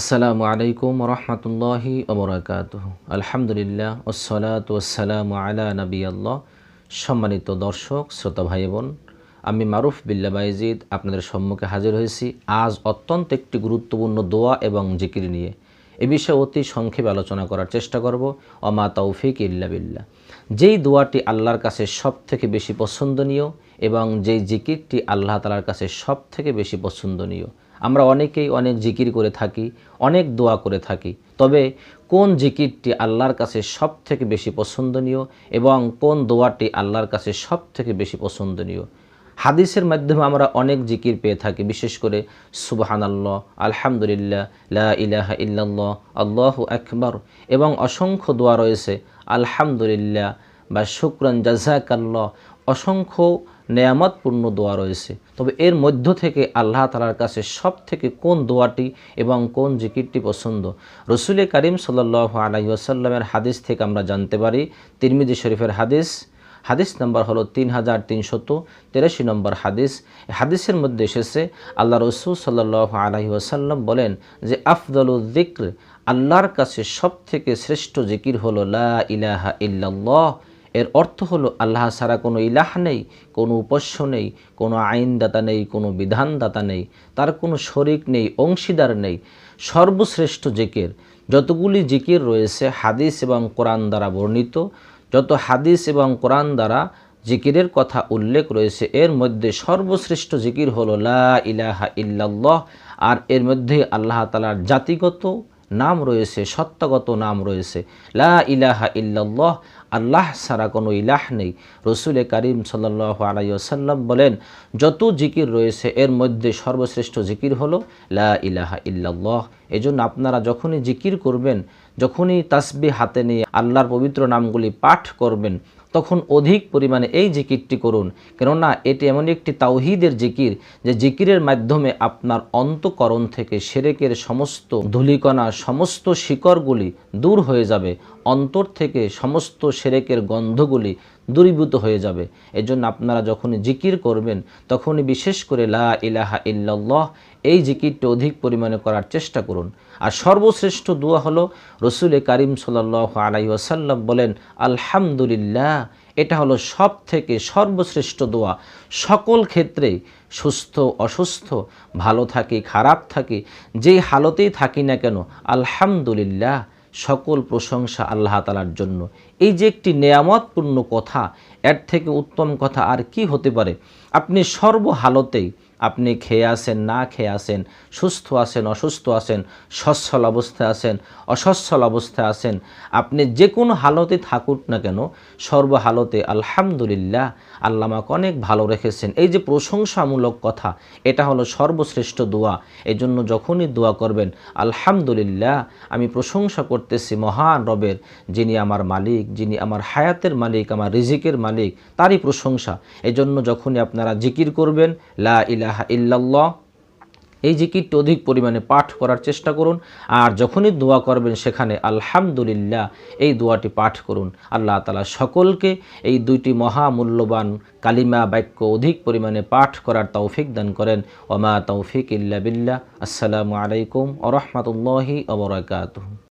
আসসালামু আলাইকুম রহমতুল্লাহি ওবরাকাত আলহামদুলিল্লাহ ওসলাত ওসালাম আলা নবী আল্লাহ সম্মানিত দর্শক, শ্রোতা ভাই বোন আমি মারুফ বিল্লা বাইজিদ আপনাদের সম্মুখে হাজির হয়েছি। আজ অত্যন্ত একটি গুরুত্বপূর্ণ দোয়া এবং জিকির নিয়ে। এ বিষয়ে অতি সংক্ষেপে আলোচনা করার চেষ্টা করব। অমা তৌফিক ইল্লা বিল্লা যেই দোয়াটি আল্লাহর কাছে সব থেকে বেশি পছন্দনীয় এবং যেই জিকিরটি আল্লাহ তালার কাছে সব থেকে বেশি পছন্দনীয় আমরা অনেকেই অনেক জিকির করে থাকি, অনেক দোয়া করে থাকি। তবে কোন জিকিরটি আল্লাহর কাছে সব থেকে বেশি পছন্দনীয় এবং কোন দোয়াটি আল্লাহর কাছে সব থেকে বেশি পছন্দনীয়? হাদিসের মাধ্যমে আমরা অনেক জিকির পেয়ে থাকি, বিশেষ করে সুবাহান আল্লাহ আলহামদুলিল্লাহ, লা ইলাহা ইল্লাল্লাহ, আল্লাহ আকবর এবং অসংখ্য দোয়া রয়েছে, আলহামদুলিল্লাহ বা শুক্রান জাজাকাল্লাহ অসংখ্য নেয়ামতপূর্ণ দোয়া রয়েছে। তবে এর মধ্য থেকে আল্লাহ তালার কাছে সব থেকে কোন দোয়াটি এবং কোন জিকিরটি পছন্দ? রসুল করিম সাল্লাহ আলাই আসাল্লামের হাদিস থেকে আমরা জানতে পারি। তিরমিদি শরীফের হাদিস। হাদিস নম্বর হলো তিন হাজার তিনশত তেরাশি নম্বর হাদিস। হাদিসের মধ্যে এসেছে, আল্লাহ রসুল সাল্লাহ আলহি বলেন যে আফদল দিক্র আল্লাহর কাছে সব থেকে শ্রেষ্ঠ জিকির হলো লা ইলাহা ইল্লাল্লাহ। এর অর্থ হলো আল্লাহ ছাড়া কোনো ইলাহ নেই, কোনো উপস্য নেই, কোনো আইনদাতা নেই, কোনো বিধানদাতা নেই, তার কোনো শরিক নেই, অংশীদার নেই। সর্বশ্রেষ্ঠ জিকির। যতগুলি জিকির রয়েছে হাদিস এবং কোরআন দ্বারা বর্ণিত, যত হাদিস এবং কোরআন দ্বারা জিকিরের কথা উল্লেখ রয়েছে, এর মধ্যে সর্বশ্রেষ্ঠ জিকির হলো লা ইলাহা ইল্লাল্লাহ, আর এর মধ্যে আল্লাহ তালার জাতিগত নাম রয়েছে, সত্যগত নাম রয়েছে। লা ইলাহা ইল্লাল্লাহ, আল্লাহ ছাড়া কোনো ইলাহ নেই। রসুল করিম সাল্লাহ আলাইসাল্লাম বলেন, যত জিকির রয়েছে, এর মধ্যে সর্বশ্রেষ্ঠ জিকির হলো লা ইলাহা ইল্লাল্লাহ। এজন্য আপনারা যখনই জিকির করবেন, যখনই তাসবি হাতে নিয়ে আল্লাহর পবিত্র নামগুলি পাঠ করবেন তখন অধিক পরিমাণে এই জিকিরটি করুন। কেননা এটি এমন একটি তাওহিদের জিকির যে জিকিরের মাধ্যমে আপনার অন্তকরণ থেকে সেরেকের সমস্ত ধুলিকণা সমস্ত শিকড়গুলি দূর হয়ে যাবে। অন্তর থেকে সমস্ত সেরেকের গন্ধগুলি দূরীভূত হয়ে যাবে। এজন্য আপনারা যখনই জিকির করবেন, তখনই বিশেষ করে লা ইলাহা ইল্লাল্লাহ এই জিকিরটি অধিক পরিমাণে করার চেষ্টা করুন। আর সর্বশ্রেষ্ঠ দোয়া হলো, রসুল করিম সাল্লাহ আলাই ওয়াসাল্লাম বলেন, আলহামদুলিল্লাহ, এটা হলো সব থেকে সর্বশ্রেষ্ঠ দোয়া। সকল ক্ষেত্রে সুস্থ, অসুস্থ, ভালো থাকি, খারাপ থাকি, যেই হালতেই থাকি না কেন, আলহামদুলিল্লাহ সকল প্রশংসা আল্লাহ তালার জন্য। এই যে একটি নেয়ামতপূর্ণ কথা, এর থেকে উত্তম কথা আর কি হতে পারে? আপনি সর্বহালতেই আপনি খেয়ে আসেন, না খেয়ে আসেন, সুস্থ আছেন অসুস্থ আছেন সচ্ছল অবস্থায় আছেন অসচ্ছল অবস্থায় আছেন আপনি যে কোনো হালতে থাকুক না কেন সর্বহালতে আলহামদুলিল্লাহ, আল্লাহ আমাকে অনেক ভালো রেখেছেন। এই যে প্রশংসামূলক কথা, এটা হলো সর্বশ্রেষ্ঠ দোয়া। এই জন্য যখনই দোয়া করবেন, আলহামদুলিল্লাহ, আমি প্রশংসা করতেছি মহান রবের, যিনি আমার মালিক, যিনি আমার হায়াতের মালিক, আমার রিজিকের মালিক, তারই প্রশংসা। এই জন্য যখনই আপনারা জিকির করবেন, লা ইলাহা ইল্লাল্লাহ। এই জিকিরটি অধিক পরিমাণে পাঠ করার চেষ্টা করুন, আর যখনই দোয়া করবেন সেখানে আলহামদুলিল্লাহ এই দোয়াটি পাঠ করুন। আল্লাহ তালা সকলকে এই দুইটি মহামূল্যবান কালিমা বাক্য অধিক পরিমাণে পাঠ করার তৌফিক দান করেন। ওমা তৌফিক ইল্লা বিল্লাহ। আসসালামু আলাইকুম আ রহমতুল্লাহি অবরাকাত